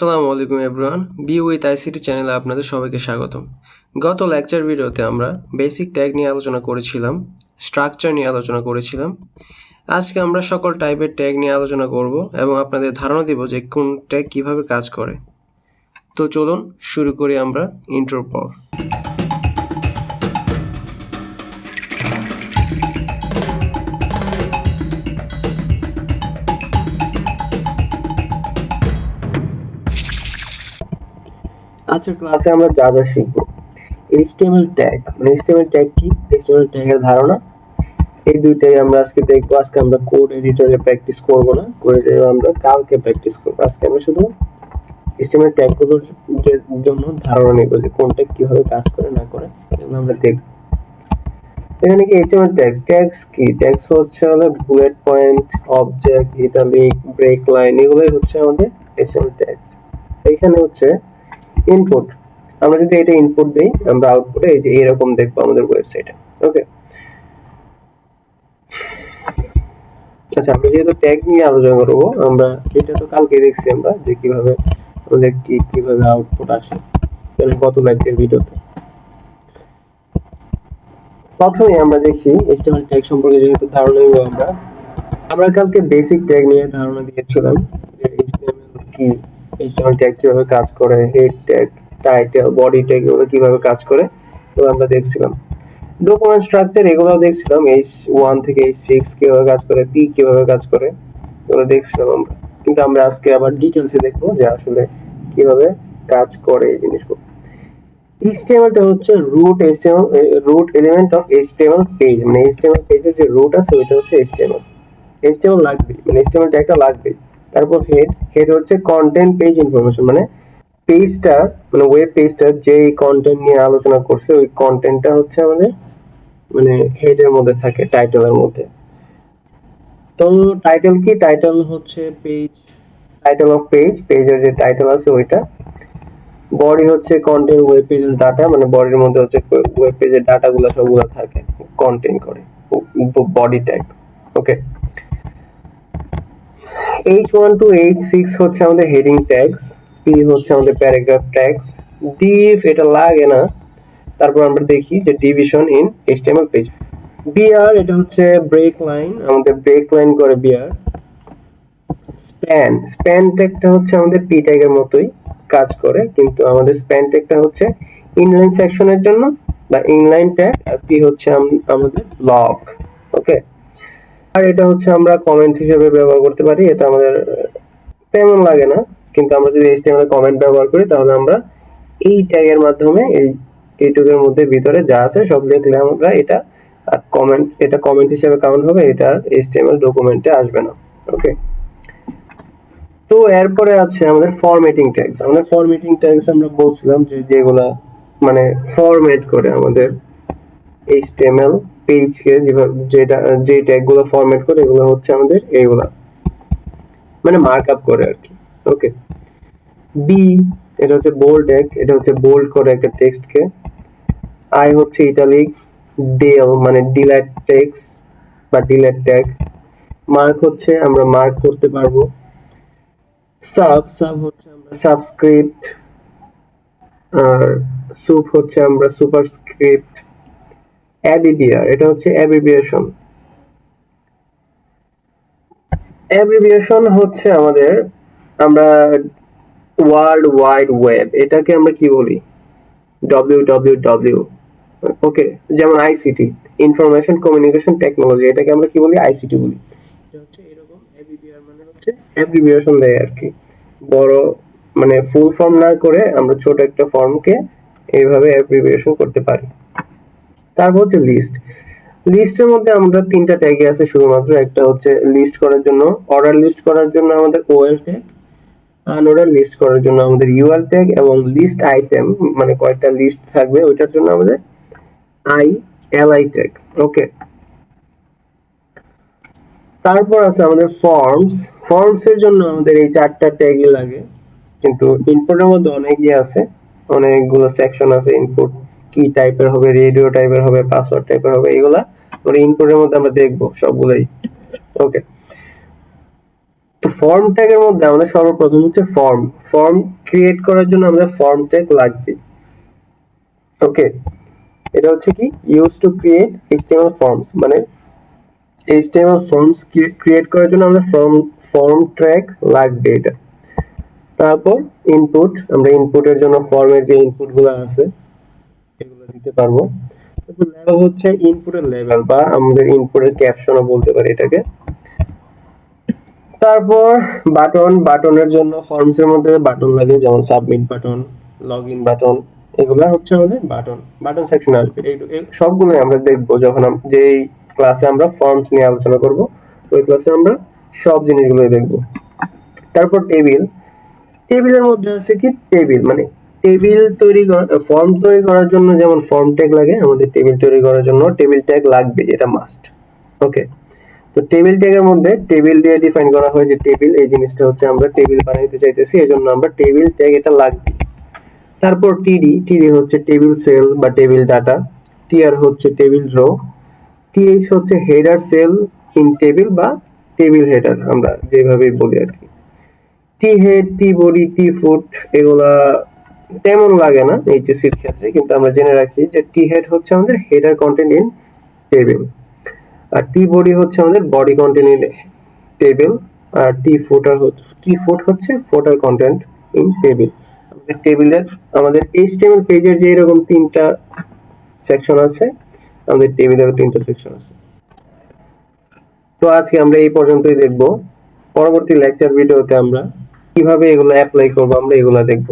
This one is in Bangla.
আসসালামু আলাইকুম এভরিওয়ান বি উইথ আইসিটি চ্যানেলে আপনাদের সবাইকে স্বাগতম। গত লেকচার ভিডিওতে আমরা বেসিক ট্যাগ নিয়ে আলোচনা করেছিলাম, স্ট্রাকচার নিয়ে আলোচনা করেছিলাম। আজকে আমরা সকল টাইপের ট্যাগ নিয়ে আলোচনা করব এবং আপনাদের ধারণা দেব যে কোন ট্যাগ কীভাবে কাজ করে। তো চলুন শুরু করি আমরা ইন্ট্রোর পর। আজকের ক্লাসে আমরা যা যা শিখব। HTML ট্যাগ মানে HTML ট্যাগ কি? HTML ট্যাগের ধারণা। এই দুইটাই আমরা আজকে দেখব। আজকে আমরা কোড এডিটরে প্র্যাকটিস করব না। কোড এডিটরে আমরা কালকে প্র্যাকটিস করব। আজকে আমরা শুধু HTML ট্যাগগুলোর জন্য ধারণা নেব যে কোনটা কীভাবে কাজ করে, না করে, এগুলো আমরা দেখব। এখানে কি HTML ট্যাগস ট্যাগস কি? ট্যাগস হচ্ছে হলো bullet point object italic break line এগুলোই হচ্ছে আমাদের HTML ট্যাগস এখানে হচ্ছে ইনপুট আমরা যদি এটা ইনপুট দেই, আমরা আউটপুটে এই যে এরকম দেখব আমাদের ওয়েবসাইটে ওকে আচ্ছা আমরা যেহেতু ট্যাগ নিয়ে আলোচনা করব, আমরা এটা তো কালকে দেখছি আমরা যে কীভাবে আমাদের কি, কীভাবে আউটপুট আসে মানে কত লাগছে ভিডিওতে প্রথমে আমরা দেখি HTML ট্যাগ সম্পর্কে যেহেতু ধারণা নিব আমরা আমরা কালকে বেসিক ট্যাগ নিয়ে ধারণা দিয়েছিলাম যে HTML কি HTML ট্যাগ কীভাবে কাজ করে head tag title body tag এগুলো কীভাবে কাজ করে, এগুলো আমরা দেখছিলাম। ডকুমেন্ট স্ট্রাকচার এগুলো দেখছিলাম এইচ ওয়ান থেকে এইচ সিক্স কীভাবে কাজ করে পি কীভাবে কাজ করে, এগুলো দেখছিলাম আমরা। কিন্তু আমরা আজকে আবার ডিটেলসে দেখব যে আসলে কীভাবে কাজ করে এই জিনিসগুলো। HTML টা হচ্ছে root HTML root element of HTML page মানে HTML পেজের যে রুট আছে, ওইটা হচ্ছে HTML HTML লাগবে মানে HTML ট্যাগটা লাগবে তারপর হেড হেড হচ্ছে কন্টেন্ট পেজ ইনফরমেশন মানে পেজটা মানে ওয়েব পেজটা যে কন্টেন্ট নিয়ে আলোচনা করছে, ওই কন্টেন্টটা হচ্ছে আমাদের মানে হেডের মধ্যে থাকে টাইটেলের মধ্যে। তো টাইটেল কি? টাইটেল হচ্ছে পেজ টাইটেল অফ পেজ পেজের যে টাইটেল আছে ওইটা। বডি হচ্ছে কন্টেন্ট ওয়েব পেজেস ডাটা মানে বডির মধ্যে হচ্ছে ওয়েব পেজের ডাটাগুলো সবগুলো থাকে কন্টেন্ট করে body type okay H one two H six হচ্ছে আমাদের হেডিং ট্যাগস পি হচ্ছে আমাদের প্যারাগ্রাফ ট্যাগস ডিভ এটা লাগে না, তারপর আমরা দেখি যে division in HTML page BR এটা হচ্ছে ব্রেক লাইন আমাদের ব্রেক লাইন করে বিআর স্প্যান স্প্যান ট্যাগটা হচ্ছে আমাদের পি ট্যাগের মতোই কাজ করে, কিন্তু আমাদের স্প্যান ট্যাগটা হচ্ছে ইনলাইন সেকশনের জন্য বা ইনলাইন ট্যাগ আর পি হচ্ছে আম- আমাদের ব্লক ওকে আর এটা হচ্ছে আমরা কমেন্ট হিসেবে ব্যবহার করতে পারি, এটা আমাদের তেমন লাগে না, কিন্তু আমরা যদি HTML এ কমেন্ট ব্যবহার করি, তাহলে আমরা এই ট্যাগের মাধ্যমে এই এইটুকের মধ্যে ভিতরে যা আছে সব লিখলে আমরা এটা আর কমেন্ট এটা কমেন্ট হিসেবে কাউন্ট হবে, এটা HTML ডকুমেন্টে আসবে না ওকে তো এরপরে আছে আমাদের ফরম্যাটিং ট্যাগস আমাদের ফরম্যাটিং ট্যাগস আমরা বলছিলাম যে যেগুলা মানে ফরম্যাট করে আমাদের HTML পেজকে যেভাবে, যেটা, যে ট্যাগগুলো ফরম্যাট করে, এগুলো হচ্ছে আমাদের এইগুলা মানে মার্কআপ করে আর কি। ওকে বি এটা হচ্ছে বোল্ড ট্যাগ এটা হচ্ছে বোল্ড করে একটা টেক্সটকে আই হচ্ছে ইটালিক ডেল মানে ডিলেট টেক্স বা ডিলেট ট্যাগ মার্ক হচ্ছে আমরা মার্ক করতে পারব। সাব সাব হচ্ছে আমরা সাবস্ক্রিপ্ট আর সুপ হচ্ছে আমরা সুপারস্ক্রিপ্ট অ্যাবিবিয়ার এটা হচ্ছে অ্যাবিবিয়েশন। অ্যাব্রিভিয়েশন হচ্ছে আমাদের, আমরা ওয়ার্ল্ড ওয়াইড ওয়েব, এটাকে আমরা কি বলি? ডব্লিউ ডব্লিউ ডব্লিউ ওকে, যেমন আইসিটি, ইনফরমেশন কমিউনিকেশন টেকনোলজি, এটাকে আমরা কি বলি? আইসিটি বলি। এটা হচ্ছে এরকম মানে দেয় আর কি। বড় মানে ফুল ফর্ম না করে আমরা ছোট একটা ফর্মকে এইভাবে অ্যাব্রিভিয়েশন করতে পারি। তারপর হচ্ছে লিস্ট লিস্টের মধ্যে আমরা তিনটা ট্যাগে আছে শুধুমাত্র। একটা হচ্ছে লিস্ট করার জন্য অর্ডার লিস্ট করার জন্য আমাদের ওএল ট্যাগ আনঅর্ডার লিস্ট করার জন্য আমাদের ইউআর ট্যাগ এবং লিস্ট আইটেম মানে কয়টা লিস্ট থাকবে, ওইটার জন্য আমাদের I L I tag okay তারপর আছে আমাদের ফর্মস ফর্মস এর জন্য আমাদের এই চারটা ট্যাগই লাগে, কিন্তু ইনপুটের মধ্যে অনেকই আছে, অনেকগুলো সেকশন আছে ইনপুট কি টাইপের হবে রেডিও টাইপের হবে পাসওয়ার্ড টাইপের হবে, এগুলা আমরা ইনপুটের মধ্যে আমরা দেখব সবগুলাই। ওকে তো ফর্ম ট্যাগের মধ্যে আমাদের সর্বপ্রথম হচ্ছে ফর্ম ফর্ম ক্রিয়েট করার জন্য আমাদের ফর্ম ট্যাগ লাগবে। ওকে এটা হচ্ছে কি? Use to create HTML forms মানে এইচটিএমএল ফর্মস ক্রিয়েট করার জন্য আমাদের ফর্ম ফর্ম ট্র্যাক লাগবে এটা। তারপর ইনপুট আমরা ইনপুটের জন্য ফর্মের যে ইনপুটগুলো আছে দিতে পারব। লেভেল হচ্ছে ইনপুটের লেভেল বা আমাদের ইনপুটের ক্যাপশনও বলতে পারি এটাকে। তারপর বাটন বাটনের জন্য ফর্মসের মধ্যে বাটন লাগে, যেমন submit button log in button এগুলো হচ্ছে আমাদের বাটন বাটন সেকশনে আসবে। এই সবগুলোই আমরা দেখব যখন যেই ক্লাসে আমরা ফর্মস নিয়ে আলোচনা করব, ওই ক্লাসে আমরা সব জিনিসগুলোই দেখব। তারপর টেবিল টেবিলের মধ্যে আছে কি? টেবিল মানে টেবিল তৈরি করা ফর্ম তৈরি করার জন্য যেমন ফর্ম ট্যাগ লাগে, আমাদের টেবিল তৈরি করার জন্য টেবিল ট্যাগ লাগবে, এটা মাস্ট ওকে তো টেবিল ট্যাগের মধ্যে টেবিল দিয়ে ডিফাইন করা হয় যে টেবিল এই জিনিসটা হচ্ছে আমরা টেবিল বানাইতে চাইতেছি এই জন্য আমরা টেবিল ট্যাগ এটা লাগবে। তারপর টিডি টিডি হচ্ছে টেবিল সেল বা টেবিল ডাটা টিআর হচ্ছে টেবিল রো টিএইচ হচ্ছে হেডার সেল ইন টেবিল বা টেবিল হেডার আমরা যেভাবে বলি আর কি। T head T body T foot এগুলা তেমন লাগে না এইচএসসির ক্ষেত্রে, কিন্তু আমরা জেনে রাখি যে টি হেড হচ্ছে আমাদের হেডার কন্টেন্ট ইন টেবিল আর টি বডি হচ্ছে আমাদের বডি কন্টেন্ট ইন টেবিল আর টি ফুটার টি ফুট হচ্ছে ফুটার কন্টেন্ট ইন টেবিল আমাদের টেবিলের আমাদের এইচটিএমএল পেজের যে এরকম তিনটা সেকশন আছে, আমাদের টেবিলেরও তিনটা সেকশন আছে। তো আজকে আমরা এই পর্যন্তই দেখব। পরবর্তী লেকচার ভিডিওতে আমরা কীভাবে এগুলো অ্যাপ্লাই করব, আমরা এগুলো দেখব।